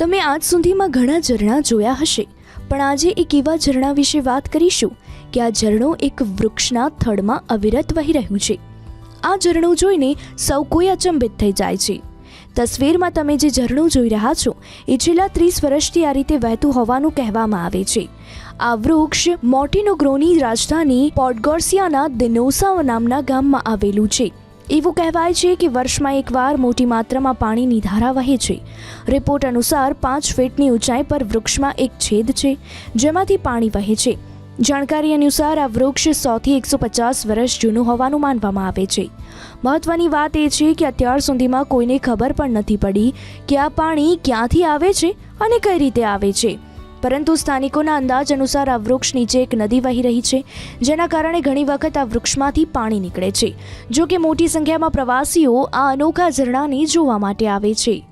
તમે આજ સુધીમાં ઘણા ઝરણા જોયા હશે. પણ આજે એક એવા ઝરણા વિશે વાત કરીશું કે આ ઝરણો એક વૃક્ષના થડમાં અવિરત વહી રહ્યું છે. આ ઝરણું જોઈને સૌ કોઈ અચંબિત થઈ જાય છે. તસવીરમાં તમે જે ઝરણું જોઈ રહ્યા છો, એ છેલ્લા ત્રીસ વર્ષથી આ રીતે વહેતું હોવાનું કહેવામાં આવે છે. આ વૃક્ષ મોટીનોગ્રોની રાજધાની પોર્ટગોર્સિયાના દિનોસા નામના ગામમાં આવેલું છે. એવું કહેવાય છે કે વર્ષમાં એકવાર મોટી માત્રામાં પાણીની ધારા વહે છે. રિપોર્ટ અનુસાર પાંચ ફીટની ઊંચાઈ પર વૃક્ષમાં એક છેદ છે, જેમાંથી પાણી વહે છે. જાણકારી અનુસાર આ વૃક્ષ સોથી એકસો પચાસ વર્ષ જૂનું હોવાનું માનવામાં આવે છે. મહત્વની વાત એ છે કે અત્યાર સુધીમાં કોઈને ખબર પણ નથી પડી કે આ પાણી ક્યાંથી આવે છે અને કઈ રીતે આવે છે. પરંતુ સ્થાનિકોના અંદાજ અનુસાર આ વૃક્ષ નીચે એક નદી વહી રહી છે, જેના કારણે ઘણી વખત આ વૃક્ષમાંથી પાણી નીકળે છે. જો કે મોટી સંખ્યામાં પ્રવાસીઓ આ અનોખા ઝરણાને જોવા માટે આવે છે.